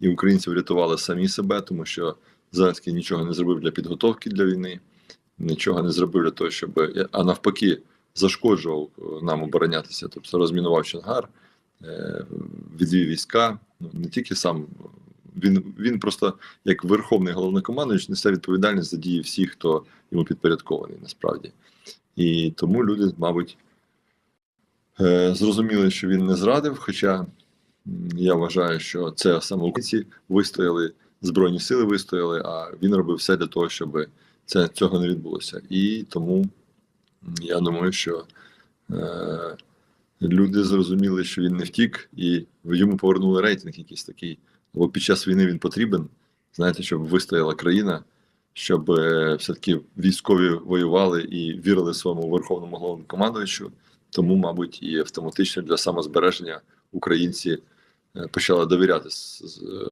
і українці врятували самі себе, тому що Зеленський нічого не зробив для підготовки для війни, нічого не зробив для того, щоб а навпаки зашкоджував е, нам оборонятися, тобто розмінував Чонгар, е, відвів війська. Ну не тільки сам він, він просто як верховний головнокомандуючий несе відповідальність за дії всіх, хто йому підпорядкований насправді. І тому люди, мабуть, е, зрозуміли, що він не зрадив. Хоча я вважаю, що це саме українці вистояли, Збройні сили вистояли, а він робив все для того, щоб це, цього не відбулося. І тому я думаю, що е, люди зрозуміли, що він не втік, і йому повернули рейтинг якийсь такий. Бо під час війни він потрібен, знаєте, щоб вистояла країна, щоб е, все-таки військові воювали і вірили своєму верховному головнокомандуючу. Тому, мабуть, і автоматично для самозбереження українці е, почали довіряти з-